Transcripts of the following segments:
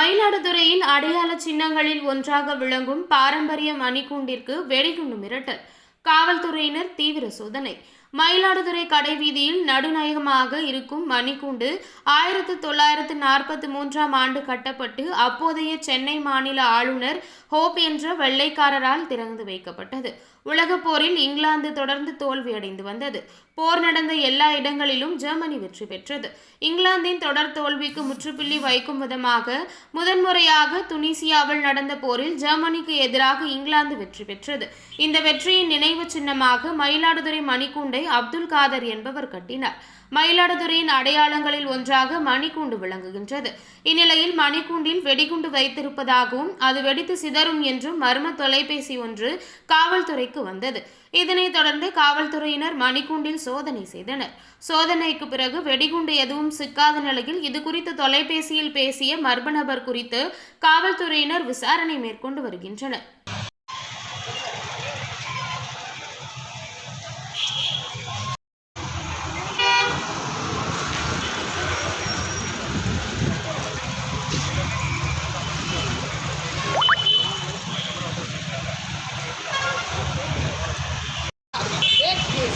மயிலாடுதுறையின் அடையாள சின்னங்களில் ஒன்றாக விளங்கும் பாரம்பரிய மணிக்கூண்டிற்கு வெடிகுண்டு மிரட்டல். காவல்துறையினர் தீவிர சோதனை. மயிலாடுதுறை கடைவீதியில் நடுநாயகமாக இருக்கும் மணிக்கூண்டு ஆயிரத்து தொள்ளாயிரத்து நாற்பத்தி மூன்றாம் ஆண்டு கட்டப்பட்டு அப்போதைய சென்னை மாநில ஆளுநர் ஹோப் என்ற வெள்ளைக்காரரால் திறந்து வைக்கப்பட்டது. உலகப் போரில் இங்கிலாந்து தொடர்ந்து தோல்வியடைந்து வந்தது. போர் நடந்த எல்லா இடங்களிலும் ஜெர்மனி வெற்றி பெற்றது. இங்கிலாந்தின் தொடர் தோல்விக்கு முற்றுப்புள்ளி வைக்கும் விதமாக முதன்முறையாக துனிசியாவில் நடந்த போரில் ஜெர்மனிக்கு எதிராக இங்கிலாந்து வெற்றி பெற்றது. இந்த வெற்றியின் நினைவு சின்னமாக மயிலாடுதுறை மணிக்கூண்டை அப்துல் காதர் என்பவர் கட்டினார். மயிலாடுதுறையின் அடையாளங்களில் ஒன்றாக மணிக்கூண்டு விளங்குகின்றது. இந்நிலையில் மணிக்கூண்டில் வெடிகுண்டு வைத்திருப்பதாகவும் அது வெடித்து சிதறும் என்றும் மர்ம தொலைபேசி ஒன்று காவல்துறைக்கு வந்தது. இதனைத் தொடர்ந்து காவல்துறையினர் மணிக்கூண்டில் சோதனை செய்தனர். சோதனைக்கு பிறகு வெடிகுண்டு எதுவும் சிக்காத நிலையில் இது குறித்து தொலைபேசியில் பேசிய மர்ம நபர் குறித்து காவல்துறையினர் விசாரணை மேற்கொண்டு வருகின்றனர்.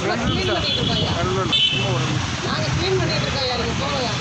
க்ளீன் பண்ணிட்டு இருக்கோம் நாங்கள் க்ளீன் பண்ணிட்டு இருக்கோம் யாருக்கு போகலாம்.